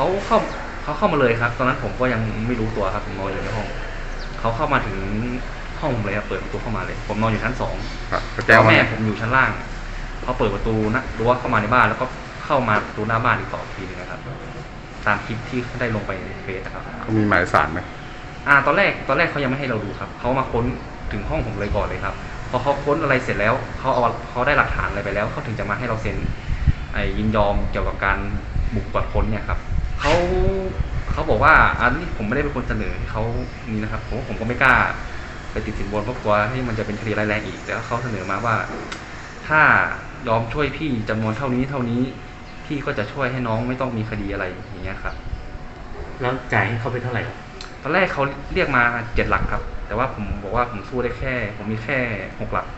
เขาเข้าเขาเข้ามาเลยครับ ตอนนั้นผมก็ยังไม่รู้ตัวครับผมนอนอยู่ในห้อง เขาเข้ามาถึงห้องผมเลยครับเปิดประตูเข้ามาเลย ผมนอนอยู่ชั้นสองครับก็แล้แจ้งวว่าแม่ไงผมอยู่ชั้นล่างเขาเปิดประตูนะรั้วเข้ามาในบ้าน แล้วก็เข้ามาประตูหน้าบ้านอีกต่ออีกทีหนึงนะครับ ตามคลิปที่ได้ลงไปในเฟซนะครับ เขามีหมายสารไหมอ่าตอนแรกตอนแรกเขายังไม่ให้เราดูครับเขามาค้นถึงห้องผมเลยก่อนเลยครับ พอเขาค้นอะไรเสร็จแล้วเขาเอาเขาได้หลักฐานอะไรไปแล้วเขาถึงจะมาให้เราเซ็นไอ้ยินยอมเกี่ยวกับการบุกตรวจค้นเนี่ยครับ เขาเขาบอกว่าอันนี้ผมไม่ได้เป็นคนเสนอเขานี่นะครับผมผมก็ไม่กล้า ไปติดสินบนเพราะกลัวที่มันจะเป็นคดีร้ายแรงอีก แต่ว่าเขาเสนอมาว่า ถ้ายอมช่วยพี่จำนวนเท่านี้เท่านี้พี่ก็จะช่วยให้น้องไม่ต้องมีคดีอะไรอย่างเงี้ยครับ แล้วจ่ายให้เขาไปเท่าไหร่ครับตอนแรกเขาเรียกมาเจ็ดหลักครับ แต่ว่าผมบอกว่าผมสู้ได้แค่ ผมมีแค่หกหลักเขา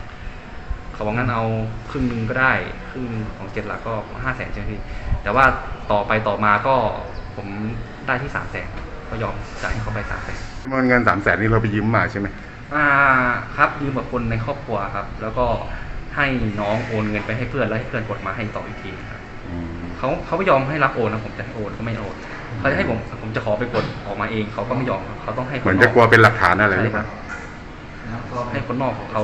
บอกงั้นเอาครึ่งหนึงก็ได้ ครึ่งหนึงของเจ็ดหลักก็ห้าแสนใช่ไหมพี่แต่ว่าต่อไปต่อมาก็ผมได้ที่สามแสนก็ยอมจ่ายให้เขาไปสามแสนมันเงินสามแสนนี่เราไปยืมมาใช่ไหมอ่าครับยืมกับคนในครอบครัวครับ แล้วก็ให้น้องโอนเงินไปให้เพื่อนแล้วให้เพื่อนกดมาให้ต่ออีกทีครับอืมเขาเขาไม่ยอมให้รับโอนนะผมจะให้โอนก็ไม่โอนเขาจะให้ผมผมจะขอไปกดออกมาเองเขาก็ไม่ยอมครับเขาต้องให้คเหมือนนจะนกลัวเป็นหลักฐานอะไรหใช่รือคเปรัล่าบให้คนนอกของเขา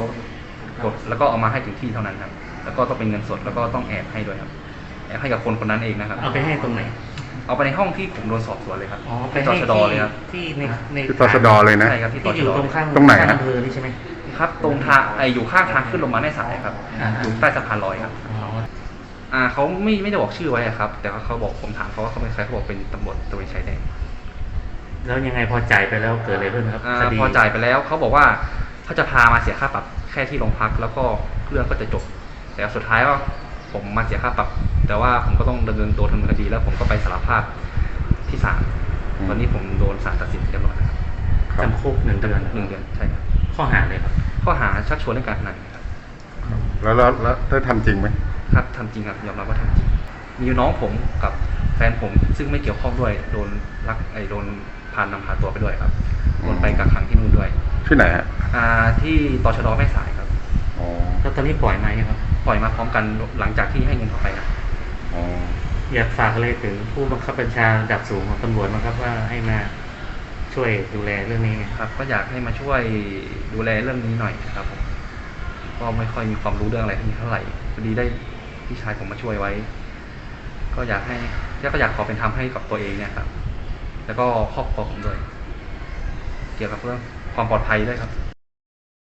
กดแล้วก็เอามาให้ถึงที่เท่านั้นครับ แล้วก็ต้องเป็นเงินสดแล้วก็ต้องแอบให้ด้วยครับ แอบให้กับคนคนนั้นเองนะครับเอาไปให้ตรงไหน เอาไปในห้องที่ผมโดนสอบสวนเลยครับอ๋อไปที่ตให้ชดเลยครับที่ในในที่ตชดเลยนะใช่ครับที่ตที่ชอยู่ดตรงข้างตรงไหนข้างฮะอำเภอนี่ใช่ไหมครับ ตรงทางไออยู่ข้างทางขึ้นลงมาในสายครับอ่าอยู่ใต้สะพานลอยครับอ๋ออ่าเขาไม่ไม่ได้บอกชื่อไว้อะครับ แต่ว่าเขาบอกผมถามเขาว่าเขาเป็นใครเขาบอกเป็นตำรวจตระเวนชายแดนแล้วยังไงพอจ่ายไปแล้วเกิดอะไรขึ้นครับอ่าคดีพอจ่ายไปแล้วเขาบอกว่าเขาจะพามาเสียค่าปรับแค่ที่โรงพักแล้วก็เรื่องก็จะจบ แต่สุดท้ายว่าผมมาเสียค่าปรับแต่ว่าผมก็ต้องดำเนินตัวทางคดีแล้วผมก็ไปสารภาพที่ศาลอืม ตอนนี้ผมโดนศาลตัดสินเรียบร้อยแล้วครับครับจำคุกหนึ่งเดือนหนึ่งเดือนใช่ครับข้อหาเลยครับ ข้อหาชักชวนเรื่องการพนันครับ แล้วแล้วแล้วได้ทำจริงไหมครับทำจริงครับยอมรับว่าทำจริง มีน้องผมกับแฟนผมซึ่งไม่เกี่ยวข้องด้วยโดนลักไอโดนพานนำพาตัวไปด้วยครับ โดนไปกักขังที่นู่นด้วยที่ไหนฮะอ่าที่ตชดแม่สายครับอ๋อแล้วตอนนี้ปล่อยมายังครับ ปล่อยมาพร้อมกันหลังจากที่ให้เงินเข้าไปครับอ๋ออยากฝากอะไรถึงผู้บังคับบัญชาระดับสูงของตำรวจมั้างครับว่าให้มาช่วยดูแลเรื่องนี้ไงครับ ก็อยากให้มาช่วยดูแลเรื่องนี้หน่อยครับผมก็ไม่ค่อยมีความรู้เรื่องอะไรพวกนี้เท่าไหร่พอดีได้พี่ชายผมมาช่วยไว้ ก็อยากให้แล้วก็อยากขอเป็นธรรมให้กับตัวเองเนี่ยครับ แล้วก็ครอบครัวผมด้วย เกี่ยวกับเรื่องความปลอดภัยด้วยครับ